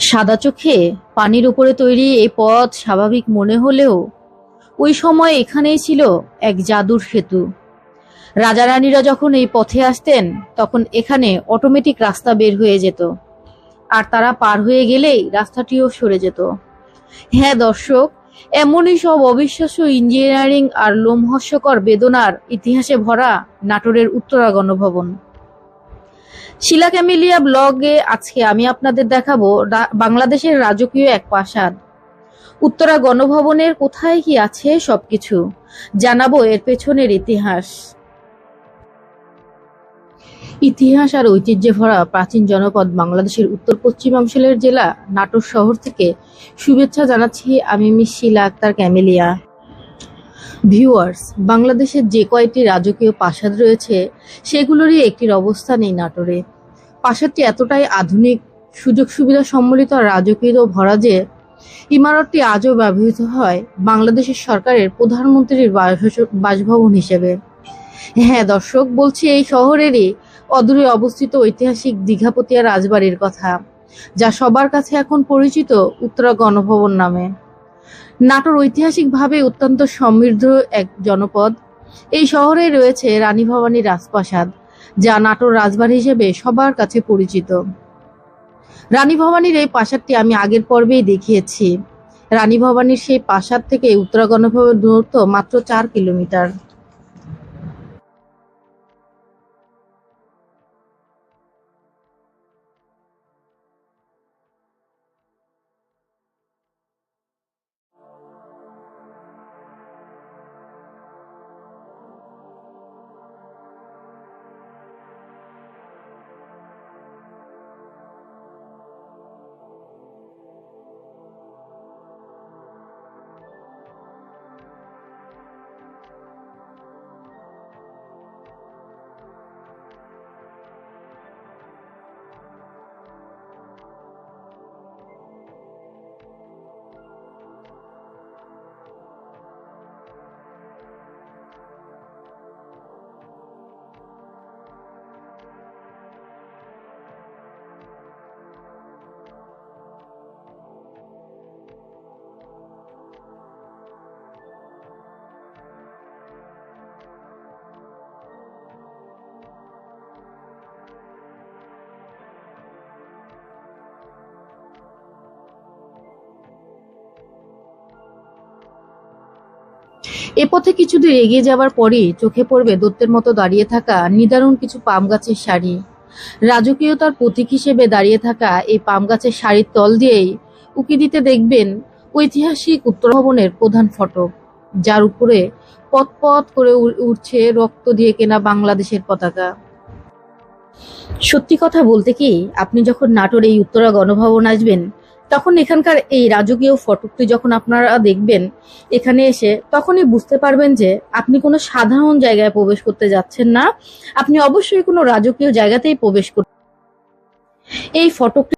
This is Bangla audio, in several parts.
সাদা চোখে পানির উপরে তৈরি এই পথ স্বাভাবিক মনে হলেও ওই সময় এখানেই ছিল এক জাদুর সেতু। রাজা রানীরা যখন এই পথে আসতেন, তখন এখানে অটোমেটিক রাস্তা বের হয়ে যেত। আর তারা পার হয়ে গেলেই রাস্তাটিও সরে যেত। হ্যাঁ দর্শক, এমনই সব অবিশ্বাস্য ইঞ্জিনিয়ারিং আর লোমহস্যকর বেদনার ইতিহাসে ভরা নাটোরের উত্তরা গণভবন শিলা ক্যামেলিয়া ব্লগে আজকে আমি আপনাদের দেখাবো বাংলাদেশের রাজকীয় এক প্রাসাদ। উত্তরা গণভবনের কোথায় কি আছে সবকিছু জানাব এর পেছনের ইতিহাস। ইতিহাস আর ঐতিহ্যে ভরা প্রাচীন জনপদ বাংলাদেশের উত্তর পশ্চিমাঞ্চলের জেলা নাটোর শহর থেকে শুভেচ্ছা জানাচ্ছি আমি Miss Shila Akter Camellia. Viewers, বাংলাদেশের যে কয়টি রাজকীয় প্রাসাদ রয়েছে, সেগুলোরই একটির অবস্থান এই নাটোরে। প্রাসাদটি এতটাই আধুনিক, সুযোগ সুবিধা সম্মিলিত আর রাজকীয় ভরা যে ইমারতটি আজও ব্যবহৃত হয় বাংলাদেশের সরকারের প্রধানমন্ত্রীর বাস- বাসভবন হিসেবে। হ্যাঁ দর্শক, বলছি এই শহরেরই অদূরে অবস্থিত ঐতিহাসিক দীঘাপতিয়া রাজবাড়ির কথা, যা সবার কাছে এখন পরিচিত উত্তরা গণভবন নামে। নাটোর ঐতিহাসিকভাবে অত্যন্ত সমৃদ্ধ এক জনপদ। এই শহরে রয়েছে রানী ভবানী রাজপ্রাসাদ, যা নাটোর রাজবাড়ি হিসেবে সবার কাছে পরিচিত। রানী ভবানীর এই প্রাসাদটি আমি আগের পর্বেই দেখিয়েছি। রানী ভবানীর সেই প্রাসাদ থেকে উত্তরা গণভবন দূরত্ব মাত্র চার কিলোমিটার। এ পথে কিছু দূর এগিয়ে যাওয়ার পরই চোখে পড়বে দত্তের মতো দাঁড়িয়ে থাকা নিদারুণ কিছু পাম গাছের সারি রাজকীয়তার প্রতীক হিসেবে দাঁড়িয়ে থাকা এই পাম গাছের শাড়ির তল দিয়েই উকি দিতে দেখবেন ঐতিহাসিক উত্তর ভবনের প্রধান ফটক, যার উপরে পথ পথ করে উঠছে রক্ত দিয়ে কেনা বাংলাদেশের পতাকা। সত্যি কথা বলতে কি, আপনি যখন নাটোর এই উত্তরা গণভবন আসবেন তখন এখানকার এই রাজকীয় ফটকটি যখন আপনারা দেখবেন এখানে এসে, তখনই বুঝতে পারবেন যে আপনি কোনো সাধারণ জায়গায় প্রবেশ করতে যাচ্ছেন না। আপনি অবশ্যই কোনো রাজকীয় জায়গাতেই প্রবেশ করতে এই ফটকটি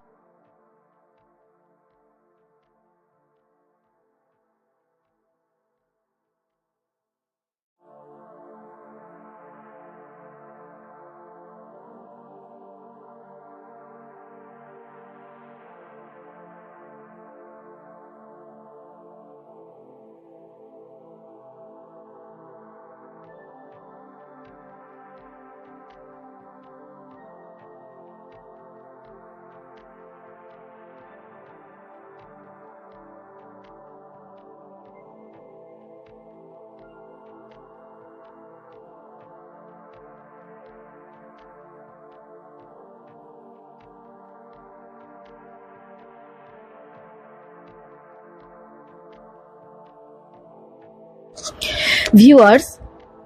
ভিউয়ার্স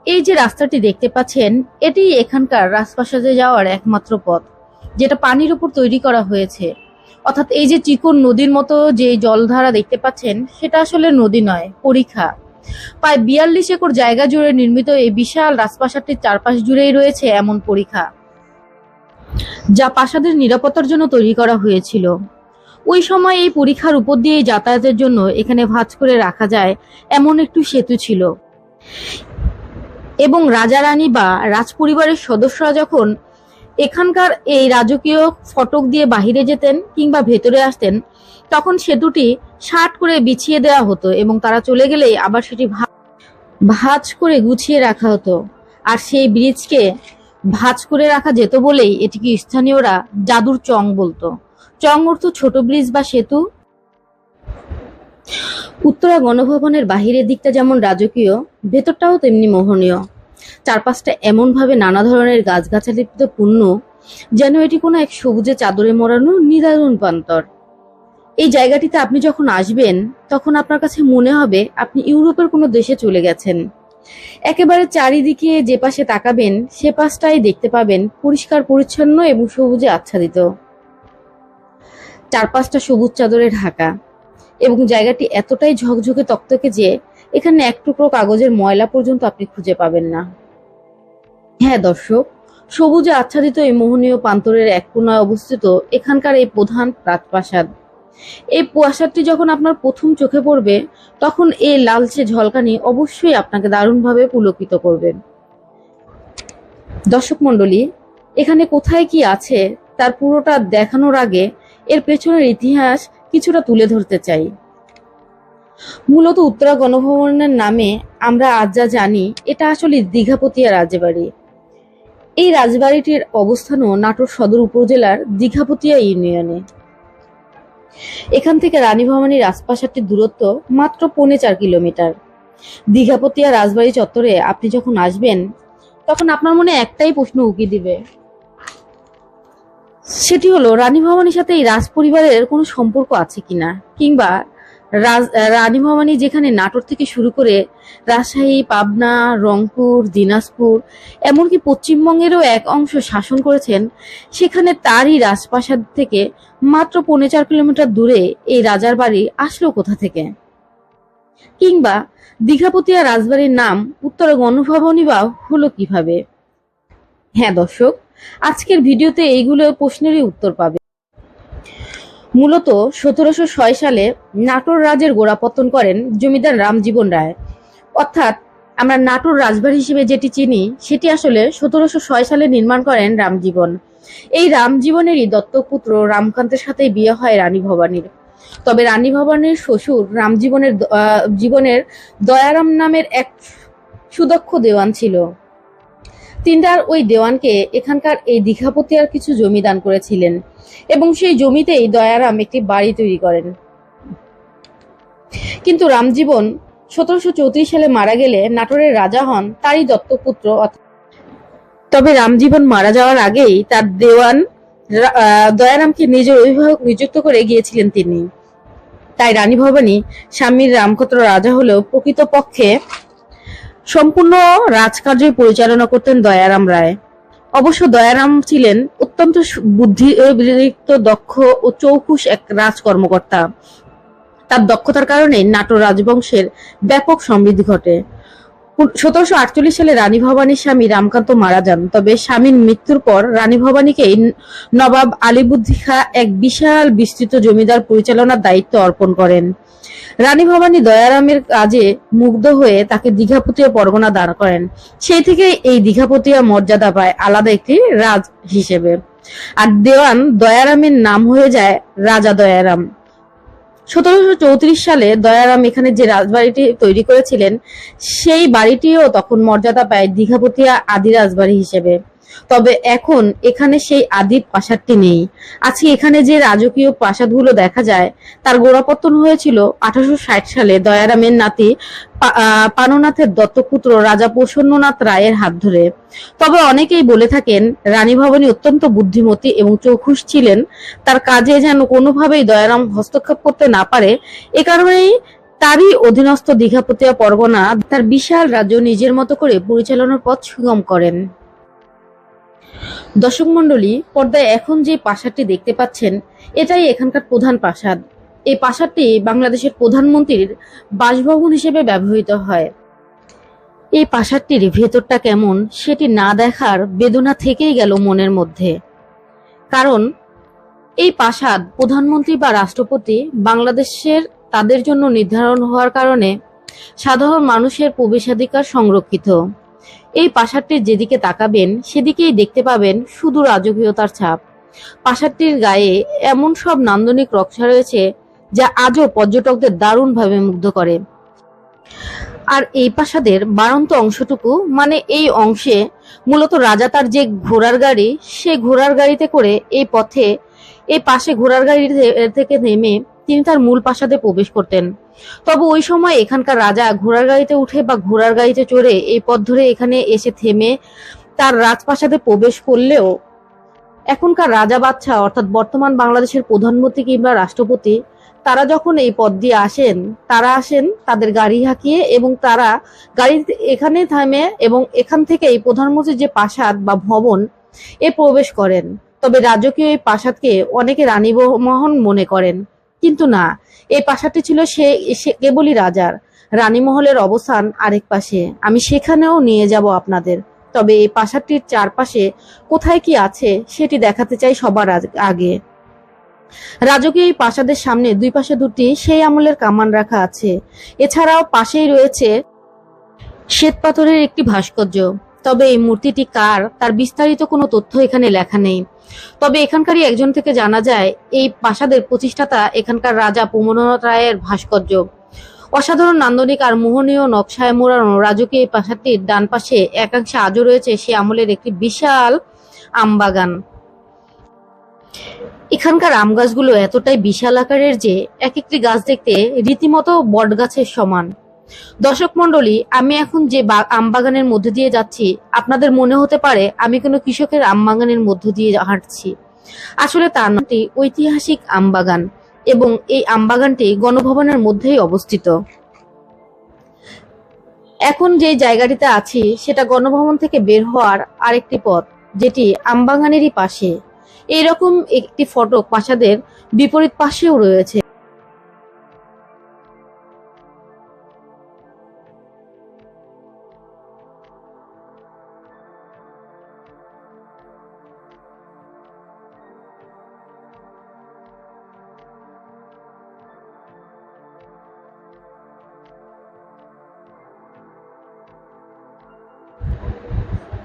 এই যে রাস্তাটি দেখতে পাচ্ছেন, এটি এখানকার রাজপ্রাসাদে যাওয়ার একমাত্র পথ, যেটা পানির উপর তৈরি করা হয়েছে। অর্থাৎ এই যে চিকন নদীর মতো যে জলধারা দেখতে পাচ্ছেন, সেটা আসলে নদী নয় পরীক্ষা প্রায় বিয়াল্লিশ একর জায়গা জুড়ে নির্মিত এই বিশাল রাজপ্রাসাদটির চারপাশ জুড়েই রয়েছে এমন পরীক্ষা যা প্রাসাদের নিরাপত্তার জন্য তৈরি করা হয়েছিল। ওই সময় এই পরীক্ষার উপর দিয়ে যাতায়াতের জন্য এখানে ভাঁজ করে রাখা যায় এমন একটু সেতু ছিল। এবং রাজা রানী বা রাজপরিবারের সদস্যরা যখন এখানকার এই রাজকীয় ফটক দিয়ে বাহিরে যেতেন কিংবা ভেতরে আসতেন, তখন সেতুটি শার্ট করে বিছিয়ে দেওয়া হতো এবং তারা চলে গেলেই আবার সেটি ভাঁজ করে গুছিয়ে রাখা হতো। আর সেই ব্রিজকে ভাঁজ করে রাখা যেত বলেই এটিকে স্থানীয়রা জাদুর চং বলতো। চং অর্থ ছোট ব্রিজ বা সেতু। উত্তরা গণভবনের বাহিরের দিকটা যেমন রাজকীয়, ভেতরটাও তেমনি মোহনীয়। চারপাশটা এমনভাবে নানা ধরনের গাছগাছালিতে পূর্ণ, যেন এটি কোনো এক সবুজে চাদরে মোড়ানো নিদারুণ প্রান্তর। এই জায়গাটিতে আপনি যখন আসবেন, তখন আপনার কাছে মনে হবে আপনি ইউরোপের কোনো দেশে চলে গেছেন। একেবারে চারিদিকে যে পাশে তাকাবেন, সে পাশটাই দেখতে পাবেন পরিষ্কার, পরিচ্ছন্ন এবং সবুজে আচ্ছাদিত। চারপাশটা সবুজ চাদরে ঢাকা। এবং জায়গাটি এতটাই ঝকঝকে তকতকে যে এখানে এক টুকরো কাগজের ময়লা পর্যন্ত আপনি খুঁজে পাবেন না। হ্যাঁ দর্শক, সবুজে আচ্ছাদিত এই মোহনীয় প্রান্তরের এক কোনায় অবস্থিত এখানকার এই প্রধান রাজপ্রাসাদ এই প্রাসাদটি যখন আপনার প্রথম চোখে পড়বে, তখন এই লালচে ঝলকানি অবশ্যই আপনাকে দারুণভাবে পুলকিত করবে। দর্শক মণ্ডলী, এখানে কোথায় কি আছে, তার পুরোটা দেখানোর আগে এর পেছনের ইতিহাস কিছুটা তুলে ধরতে চাই। মূলত উত্তরা গণভবনের নামে আমরা আজ যা জানি, এটা আসলে দীঘাপতিয়া রাজবাড়ি। এই রাজবাড়িটির অবস্থানও নাটোর সদর উপজেলার দীঘাপতিয়া ইউনিয়নে। এখান থেকে রানী ভবানী রাজপ্রাসাদটির দূরত্ব মাত্র পৌনে চার কিলোমিটার। দীঘাপতিয়া রাজবাড়ি চত্বরে আপনি যখন আসবেন, তখন আপনার মনে একটাই প্রশ্ন উকি দিবে সেটি হলো, রানী ভবানীর সাথে এই রাজ পরিবারের কোনো সম্পর্ক আছে কিনা? কিংবা রাজ রানী ভবানী যেখানে নাটোর থেকে শুরু করে রাজশাহী, পাবনা, রংপুর, দিনাজপুর, এমনকি পশ্চিমবঙ্গেরও এক অংশ শাসন করেছেন, সেখানে তারই রাজপ্রাসাদ থেকে মাত্র পৌনে চার কিলোমিটার দূরে এই রাজার বাড়ি আসলো কোথা থেকে? কিংবা দীঘাপতিয়া রাজবাড়ির নাম উত্তর গণভবনী বা হলো কীভাবে? হ্যাঁ দর্শক আজকের ভিডিওতে এইগুলো প্রশ্নেরই উত্তর পাবে। মূলত সতেরোশো ছয় সালে নাটোর রাজের গোড়াপত্তন করেন জমিদার রামজীবন রায়। অর্থাৎ আমরা নাটোর রাজবাড়ি হিসেবে যেটি চিনি, সেটি আসলে সতেরোশো ছয় সালে নির্মাণ করেন রামজীবন। এই রামজীবনেরই দত্তক পুত্র রামকান্তের সাথে বিয়ে হয় রানী ভবানীর। তবে রানী ভবানীর শ্বশুর রামজীবনের জীবনের দয়ারাম নামের এক সুদক্ষ দেওয়ান ছিল। তিনটার ওই দেওয়ানকে এখানকার এই দীঘাপতিয়ার কিছু জমি দান করেছিলেন এবং সেই জমিতেই দয়ারাম একটি বাড়ি তৈরি করেন। কিন্তু রামজীবন সতেরোশো চৌত্রিশ সালে মারা গেলে নাটোরের রাজা হন তারই দত্তপুত্র তবে রামজীবন মারা যাওয়ার আগেই তার দেওয়ান দয়ারামকে নিজের অভিভাবক নিযুক্ত করে গিয়েছিলেন তিনি। তাই রানী ভবানী স্বামীর রামক্ষত্র রাজা হলেও প্রকৃতপক্ষে সম্পূর্ণ রাজকার্য পরিচালনা করতেন দয়ারাম রায়। অবশ্য দয়ারাম ছিলেন অত্যন্ত বুদ্ধিবৃত্ত, দক্ষ ও চৌকুশ এক রাজ কর্মকর্তা তার দক্ষতার কারণে নাটোর রাজবংশের ব্যাপক সমৃদ্ধি ঘটে। সতেরোশো আটচল্লিশ সালে রানী ভবানীর স্বামী রামকান্ত মারা যান, তবে স্বামীর মৃত্যুর পর রানী ভবানীকে নবাব আলীবুদ্দি খা এক বিশাল বিস্তৃত জমিদার পরিচালনার দায়িত্ব অর্পণ করেন। রানী ভবানী দয়ারামের কাজে মুগ্ধ হয়ে তাকে দীঘাপতিয়া পরগনা দান করেন। সেই থেকে এই দীঘাপতিয়া মর্যাদা পায় আলাদা একটি রাজ হিসেবে। আর দেওয়ান দয়ারামের নাম হয়ে যায় রাজা দয়ারাম। সতেরোশো চৌত্রিশ সালে দয়ারাম এখানে যে রাজবাড়িটি তৈরি করেছিলেন, সেই বাড়িটিও তখন মর্যাদা পায় দীঘাপতিয়া আদি রাজবাড়ি হিসেবে। তবে এখন এখানে সেই আদি প্রাসাদটি নেই। আজকে এখানে যে রাজকীয় প্রাসাদগুলো দেখা যায়, তার গোড়াপত্তন হয়েছিল আঠারোশো ষাট সালে দয়ারামের নাতি পাননাথের দত্তপুত্র রাজা প্রসন্ননাথ রায়ের হাত ধরে। তবে অনেকেই বলে থাকেন, রানী ভবানী অত্যন্ত বুদ্ধিমতী এবং চৌখুশ ছিলেন। তার কাজে যেন কোনোভাবেই দয়ারাম হস্তক্ষেপ করতে না পারে, এ কারণেই তারই অধীনস্থ দীঘাপতিয়া পরগনা তার বিশাল রাজ্য নিজের মতো করে পরিচালনার পথ সুগম করেন। দর্শক মন্ডলী পর্দায় এখন যে প্রাসাদটি দেখতে পাচ্ছেন, এটাই এখানকার প্রধান প্রাসাদ এই প্রাসাদটি বাংলাদেশের প্রধানমন্ত্রীর বাসভবন হিসেবে ব্যবহৃত হয়। এই প্রাসাদটির ভেতরটা কেমন, সেটি না দেখার বেদনা থেকেই গেল মনের মধ্যে। কারণ, এই প্রাসাদ প্রধানমন্ত্রী বা রাষ্ট্রপতি বাংলাদেশের তাদের জন্য নির্ধারণ হওয়ার কারণে সাধারণ মানুষের প্রবেশাধিকার সংরক্ষিত। এই প্রাসাদটির যেদিকে তাকাবেন, সেদিকেই দেখতে পাবেন শুধু রাজকীয়তার ছাপ। প্রাসাদটির গায়ে এমন সব নান্দনিক নকশা রয়েছে, যা আজও পর্যটকদের দারুণভাবে মুগ্ধ করে। আর এই প্রাসাদের বাড়ন্ত অংশটুকু মানে এই অংশে মূলত রাজা তার যে ঘোড়ার গাড়ি, সে ঘোড়ার গাড়িতে করে এই পথে, এই পাশে ঘোড়ার গাড়ি থেকে নেমে তিনি তার মূল প্রাসাদে প্রবেশ করতেন। তবে ওই সময় এখানকার রাজা ঘোড়ার গাড়িতে উঠে বা ঘোড়ার গাড়িতে চড়ে এই পথ ধরে এখানে এসে থেমে তার রাজপ্রাসাদে প্রবেশ করলেও এখনকার রাজা বাচ্চা অর্থাৎ বর্তমান বাংলাদেশের প্রধানমন্ত্রী কিংবা রাষ্ট্রপতি, তারা যখন এই পথ দিয়ে আসেন, তারা আসেন তাদের গাড়ি হাঁকিয়ে এবং তারা গাড়ি এখানে থামে এবং এখান থেকে এই প্রধানমন্ত্রীর যে প্রাসাদ বা ভবন, এ প্রবেশ করেন। তবে রাজকীয় এই প্রাসাদকে অনেকে রানী মোহন মনে করেন। কিন্তু না এই প্রাসাদটি ছিল সে কেবলই রাজার। রানীমহলের অবস্থান আরেক পাশে। আমি সেখানেও নিয়ে যাব আপনাদের। তবে এই প্রাসাদটির চারপাশে কোথায় কি আছে, সেটি দেখাতে চাই সবার আগে। রাজকীয় এই প্রাসাদের সামনে দুই পাশে দুটি সেই আমলের কামান রাখা আছে। এছাড়াও পাশেই রয়েছে শ্বেত পাথরের একটি ভাস্কর্য। তবে এই মূর্তিটি কার, তার বিস্তারিত কোনো তথ্য এখানে লেখা নেই। তবে এখানকারই একজন থেকে জানা যায়, এই প্রাসাদের প্রতিষ্ঠাতা এখানকার রাজা প্রমোদনাথ রায়ের ভাস্কর্য। অসাধারণ নান্দনিক আর মোহনীয় নকশায় মোড়ানো রাজকীয় এই প্রাসাদটির ডান পাশে একাংশে আজও রয়েছে সে আমলের একটি বিশাল আমবাগান। এখানকার আম গাছগুলো এতটাই বিশাল আকারের যে এক একটি গাছ দেখতে রীতিমতো বট গাছের সমান। দর্শক মন্ডলী আমি এখন যে বা- আম বাগানের মধ্যে দিয়ে যাচ্ছি, আপনাদের মনে হতে পারে আমি কোনো কৃষকের আম বাগানের মধ্য দিয়ে হাঁটছি। আসলে তার নামটি ঐতিহাসিক আম বাগান এবং এই আম বাগানটি গণভবনের মধ্যেই অবস্থিত। এখন যে জায়গাটিতে আছি, সেটা গণভবন থেকে বের হওয়ার আরেকটি পথ, যেটি আমবাগানেরই পাশে। এইরকম একটি ফটক প্রাসাদের বিপরীত পাশেও রয়েছে।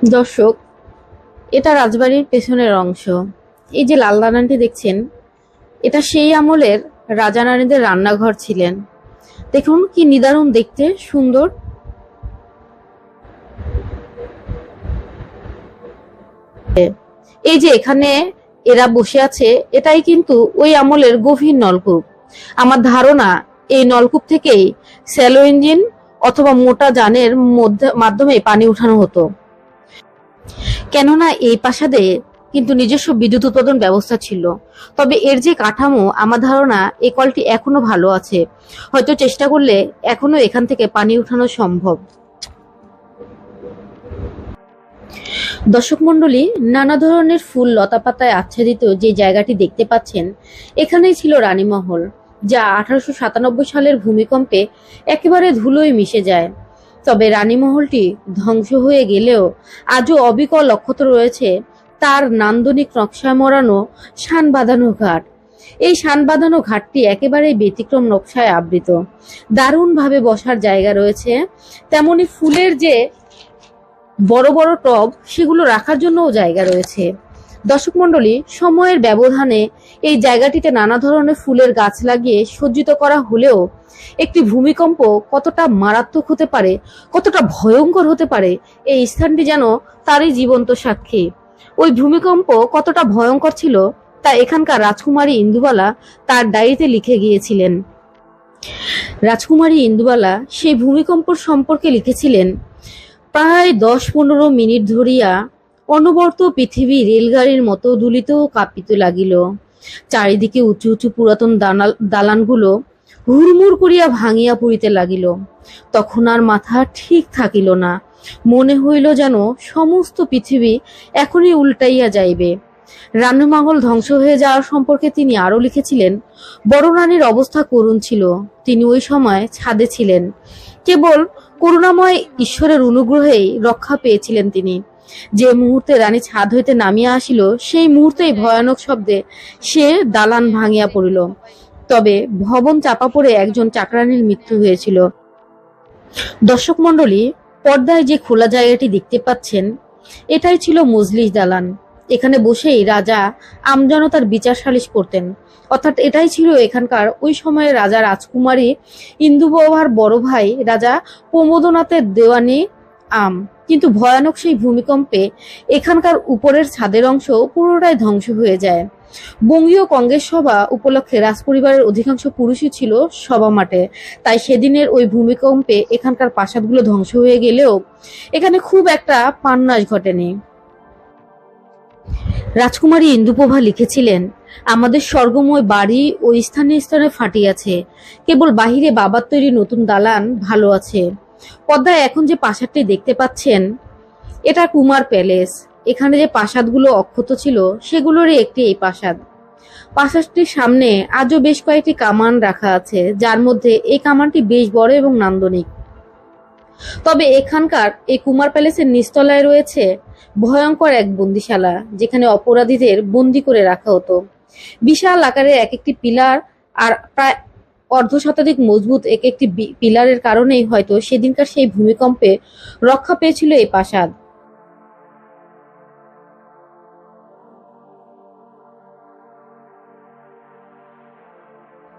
দর্শক, এটা রাজবাড়ির পেছনের অংশ। এই যে লাল দালানটি দেখছেন, এটা সেই আমলের রাজা রানীদের রান্নাঘর ছিলেন। দেখুন কি নিদারুণ দেখতে, সুন্দর। এই যে এখানে এরা বসে আছে, এটাই কিন্তু ওই আমলের গভীর নলকূপ। আমার ধারণা, এই নলকূপ থেকেই স্যালো ইঞ্জিন অথবা মোটা যানের মধ্যে, মাধ্যমে পানি উঠানো হতো। কেননা এই প্রাসাদে কিন্তু নিজস্ব বিদ্যুৎ উৎপাদন ব্যবস্থা ছিল। তবে এর যে কাঠামো, আমার ধারণা এই কলটি এখনও ভালো আছে। হয়তো চেষ্টা করলে এখনও এখান থেকে পানি উঠানো সম্ভব। দর্শক মন্ডলী নানা ধরনের ফুল লতাপাতায় আচ্ছাদিত যে জায়গাটি দেখতে পাচ্ছেন, এখানেই ছিল রানীমহল, যা আঠারোশো সাতানব্বই সালের ভূমিকম্পে একেবারে ধুলোয় মিশে যায়। তবে রানীমহলটি ধ্বংস হয়ে গেলেও আজও অবিকল অক্ষত রয়েছে। তার নান্দনিক নকশায় মোড়ানো শান বাঁধানো ঘাট। এই শান বাঁধানো ঘাটটি একেবারেই ব্যতিক্রম নকশায় আবৃত। দারুণভাবে বসার জায়গা রয়েছে। তেমনি ফুলের যে বড় বড় টব, সেগুলো রাখার জন্যও জায়গা রয়েছে। দর্শক মণ্ডলী, সময়ের ব্যবধানে এই জায়গাটিতে নানা ধরনের ফুলের গাছ লাগিয়ে সজ্জিত করা হলেও একটি ভূমিকম্প কতটা মারাত্মক হতে পারে, কতটা ভয়ঙ্কর হতে পারে, এই স্থানটি যেন তারই জীবন্ত সাক্ষী। ওই ভূমিকম্প কতটা ভয়ঙ্কর ছিল, তা এখানকার রাজকুমারী ইন্দুবালা তার ডায়েরিতে লিখে গিয়েছিলেন। রাজকুমারী ইন্দুবালা সেই ভূমিকম্পর সম্পর্কে লিখেছিলেন, প্রায় দশ পনেরো মিনিট ধরিয়া অনবর্ত পৃথিবী রেলগাড়ির মতো দুলিত ও কাঁপিতে লাগিল। চারিদিকে উঁচু উঁচু পুরাতন দালানগুলো হুড়মুড় করিয়া ভাঙিয়া পড়িতে লাগিল। তখন আর মাথা ঠিক থাকিল না। মনে হইল যেন সমস্ত পৃথিবী এখনই উল্টাইয়া যাইবে। রান্নমাঙ্গল ধ্বংস হয়ে যাওয়ার সম্পর্কে তিনি আরও লিখেছিলেন বড় রানীর অবস্থা করুণ ছিল। তিনি ওই সময় ছাদে ছিলেন। কেবল করুণাময় ঈশ্বরের অনুগ্রহেই রক্ষা পেয়েছিলেন তিনি। যে মুহূর্তে রানী ছাদ হইতে নামিয়া আসিল, সেই মুহূর্তেই ভয়ানক শব্দে সে দালান ভাঙিয়া পড়িল। তবে ভবন চাপা পড়ে একজন চাকরানির মৃত্যু হয়েছিল। দর্শক মণ্ডলী, পর্দায় যে খোলা জায়গাটি দেখতে পাচ্ছেন, এটাই ছিল মজলিস দালান। এখানে বসেই রাজা আমজনতার বিচার সালিশ করতেন। অর্থাৎ এটাই ছিল এখানকার ওই সময়ে রাজা রাজকুমারী ইন্দুবাবার বড় ভাই রাজা প্রমোদনাথের দেওয়ানি আম। কিন্তু ভয়ানক সেই ভূমিকম্পে এখানকার উপরের ছাদের অংশ পুরোটাই ধ্বংস হয়ে যায়। বঙ্গীয় কংগ্রেস সভা উপলক্ষে রাজপরিবারের অধিকাংশ পুরুষই ছিল সভা মাঠে। তাই সেদিনের ওই ভূমিকম্পে এখানকার প্রাসাদগুলো ধ্বংস হয়ে গেলেও এখানে খুব একটা পান্নাস ঘটেনি। রাজকুমারী ইন্দুপ্রভা লিখেছিলেন, আমাদের স্বর্গময় বাড়ি ও স্থানে স্থানে ফাটিয়াছে কেবল বাহিরে বাবার তৈরি নতুন দালান ভালো আছে। পদ্মায় এখন যে প্রাসাদটি দেখতে পাচ্ছেন, এটা কুমার প্যালেস। এখানে যে প্রাসাদগুলো অক্ষত ছিল, সেগুলোরই একটি এই প্রাসাদ। প্রাসাদটির সামনে আজও বেশ কয়েকটি কামান রাখা আছে, যার মধ্যে এই কামানটি বেশ বড় এবং নান্দনিক। তবে এখানকার এই কুমার প্যালেসের নিচতলায় রয়েছে ভয়ঙ্কর এক বন্দিশালা, যেখানে অপরাধীদের বন্দি করে রাখা হতো। বিশাল আকারের এক একটি পিলার আর প্রায় অর্ধ শতাধিক মজবুত এক একটি পিলারের কারণেই হয়তো সেদিনকার সেই ভূমিকম্পে রক্ষা পেয়েছিল এই প্রাসাদ।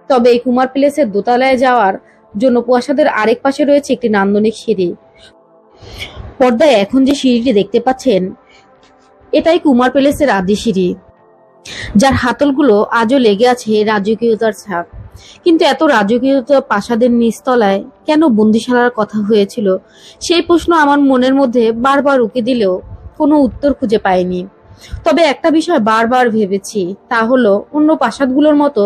তবে এই কুমার প্যালেসের দোতলায় যাওয়ার জন্য প্রাসাদের আরেক পাশে রয়েছে একটি নান্দনিক সিঁড়ি। পর্দায় এখন যে সিঁড়িটি দেখতে পাচ্ছেন, এটাই কুমার প্যালেসের আদি সিঁড়ি, যার হাতলগুলো আজও লেগে আছে রাজকীয়তার ছাপ। কিন্তু এত রাজকীয়তা প্রাসাদের নিচতলায় কেন বন্দিশালার কথা হয়েছিল? সেই প্রশ্ন আমার মনের মধ্যে বারবার উকে দিলেও কোনো উত্তর খুঁজে পাইনি। তবে একটা বিষয় বারবার ভেবেছি, তা হলো অন্য প্রাসাদগুলোর মতো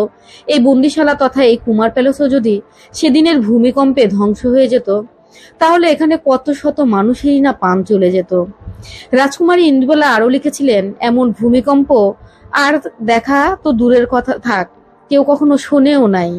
এই বন্দিশালা তথা এই কুমার প্যালেসও যদি সেদিনের ভূমিকম্পে ধ্বংস হয়ে যেত, তাহলে এখানে কত শত মানুষেরই না পান চলে যেত। রাজকুমারী ইন্দুবালা আরও লিখেছিলেন, এমন ভূমিকম্প আর দেখা তো দূরের কথা থাক কেউ কখনো শোনেও নাই।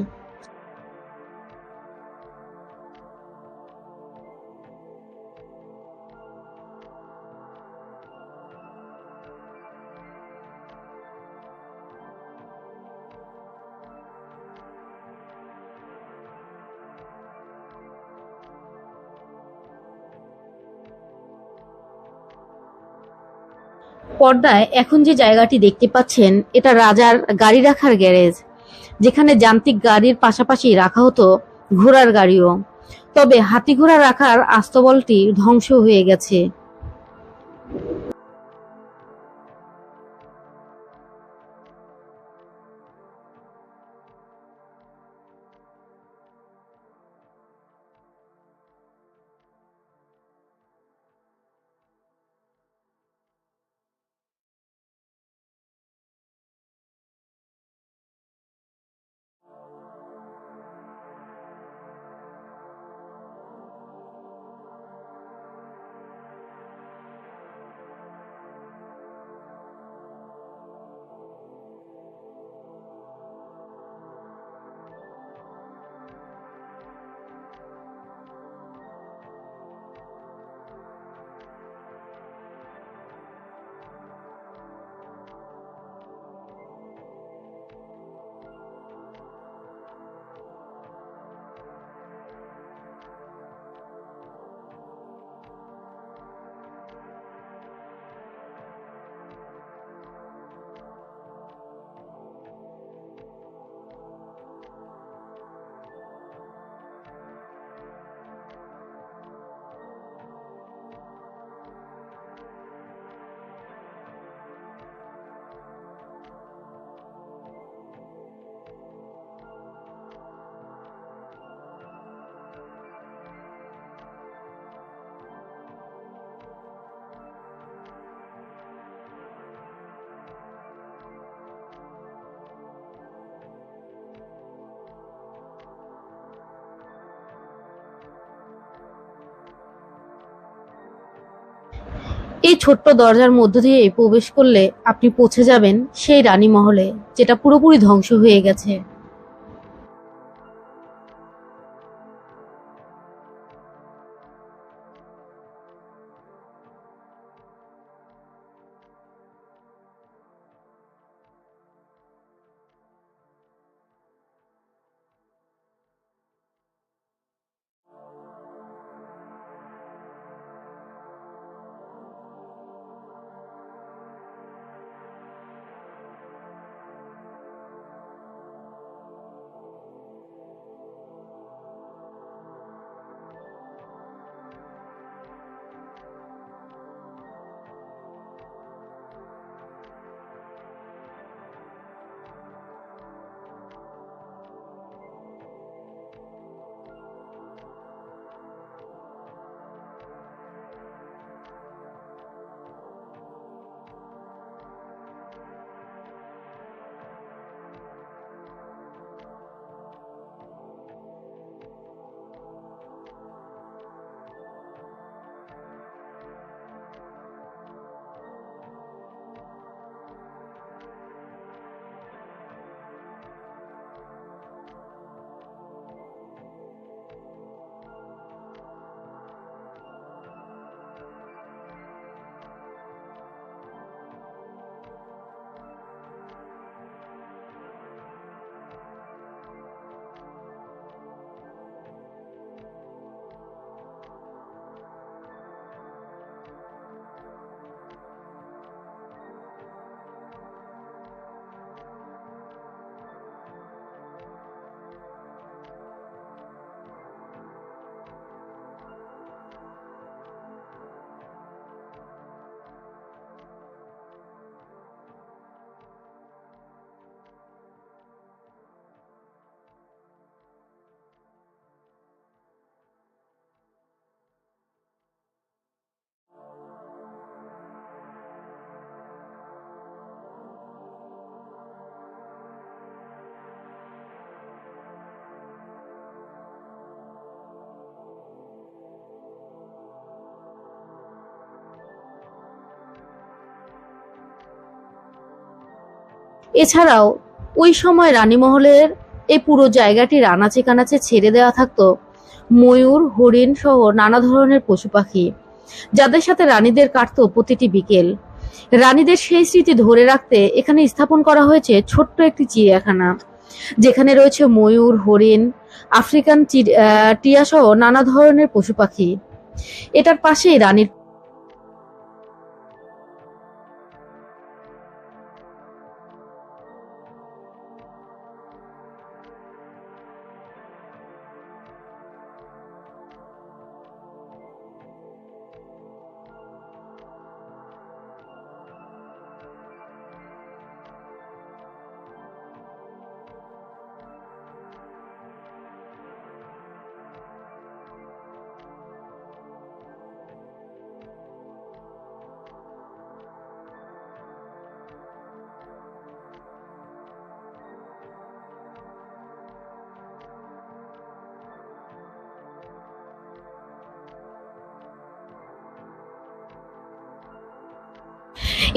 পর্দায় এখন যে জায়গাটি দেখতে পাচ্ছেন, এটা রাজার গাড়ি রাখার গ্যারেজ। যেখানে যান্ত্রিক গাড়ির পাশাপাশি রাখা হতো ঘোড়ার গাড়িও। তবে হাতি ঘোড়া রাখার আস্তবলটি ধ্বংস হয়ে গেছে। এই ছোট্ট দরজার মধ্য দিয়ে প্রবেশ করলে আপনি পৌঁছে যাবেন সেই রানী মহলে, যেটা পুরোপুরি ধ্বংস হয়ে গেছে। এছাড়াও, ওই সময় রানীমহলের এই পুরো জায়গাটি রানাচে কানাচে ছেড়ে দেওয়া থাকতো। ময়ূর, হরিণ সহ নানা ধরনের পশু পাখি, যাদের সাথে রানীদের কাটতো প্রতিটি বিকেল। রানীদের সেই স্মৃতি ধরে রাখতে এখানে স্থাপন করা হয়েছে ছোট্ট একটি চিড়িয়াখানা, যেখানে রয়েছে ময়ূর, হরিণ, আফ্রিকান টিয়া সহ নানা ধরনের পশু পাখি। এটার পাশেই রানীর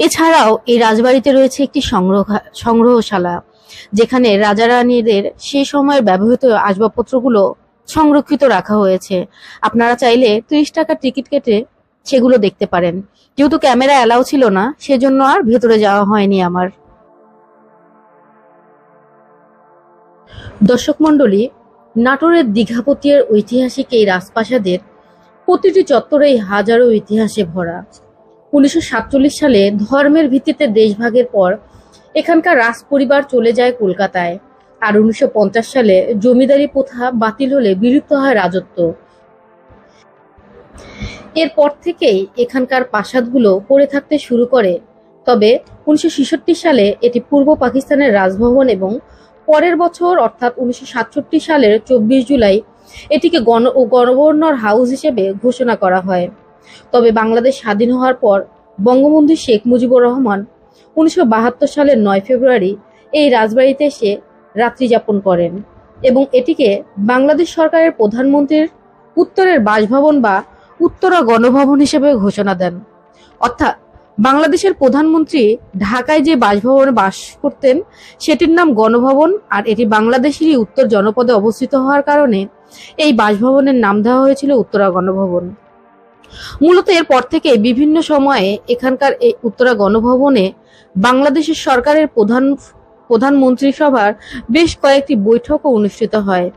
এছাড়াও এই রাজবাড়িতে রয়েছে একটি সংগ্রহ, সংগ্রহশালা, যেখানে রাজা রানীদের সেই সময়ের ব্যবহৃত আসবাবপত্রগুলো সংরক্ষিত রাখা হয়েছে। আপনারা চাইলে ত্রিশ টাকা টিকিট কেটে সেগুলো দেখতে পারেন। যেহেতু ক্যামেরা অ্যালাউ ছিল না, সেজন্য আর ভেতরে যাওয়া হয়নি আমার। দর্শক মণ্ডলী, নাটোরের দীঘাপতির ঐতিহাসিক এই রাজপ্রাসাদের প্রতিটি চত্বরেই হাজারো ইতিহাসে ভরা। উনিশশো সাতচল্লিশ সালে ধর্মের ভিত্তিতে দেশভাগের পর এখানকার রাজ পরিবার চলে যায় কলকাতায়। আর উনিশশো পঞ্চাশ সালে জমিদারি প্রথা বাতিল হলে বিলুপ্ত হয় রাজত্ব। এরপর থেকেই এখানকার প্রাসাদগুলো পড়ে থাকতে শুরু করে। তবে উনিশশো ছেষট্টি সালে এটি পূর্ব পাকিস্তানের রাজভবন এবং পরের বছর, অর্থাৎ উনিশশো সাতষট্টি সালের চব্বিশ জুলাই, এটিকে গণ গভর্নর হাউস হিসেবে ঘোষণা করা হয়। তবে বাংলাদেশ স্বাধীন হওয়ার পর বঙ্গবন্ধু শেখ মুজিবুর রহমান উনিশশো বাহাত্তর সালের নয় ফেব্রুয়ারি এই রাজবাড়িতে এসে রাত্রি যাপন করেন এবং এটিকে বাংলাদেশ সরকারের প্রধানমন্ত্রীর উত্তরের বাসভবন বা উত্তরা গণভবন হিসেবে ঘোষণা দেন। অর্থাৎ বাংলাদেশের প্রধানমন্ত্রী ঢাকায় যে বাসভবনে বাস করতেন, সেটির নাম গণভবন আর এটি বাংলাদেশেরই উত্তর জনপদে অবস্থিত হওয়ার কারণে এই বাসভবনের নাম দেওয়া হয়েছিল উত্তরা গণভবন। মূলত এরপর থেকে বিভিন্ন সময়ে এখানকার এই উত্তরা গণভবনে বাংলাদেশের সরকারের প্রধান, প্রধানমন্ত্রী সভার বেশ কয়েকটি বৈঠকও অনুষ্ঠিত হয়।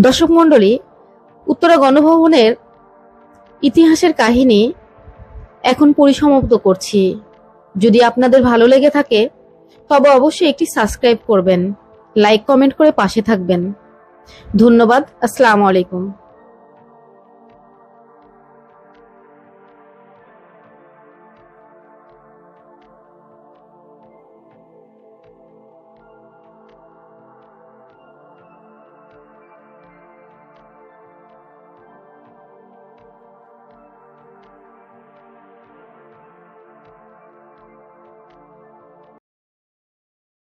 দর্শক মণ্ডলী, উত্তরা গণভবনের ইতিহাসের কাহিনী এখন পরিসমাপ্ত করছি। যদি আপনাদের ভালো লেগে থাকে, তবে অবশ্যই একটি সাবস্ক্রাইব করবেন, লাইক কমেন্ট করে পাশে থাকবেন। ধন্যবাদ, আসসালামু আলাইকুম।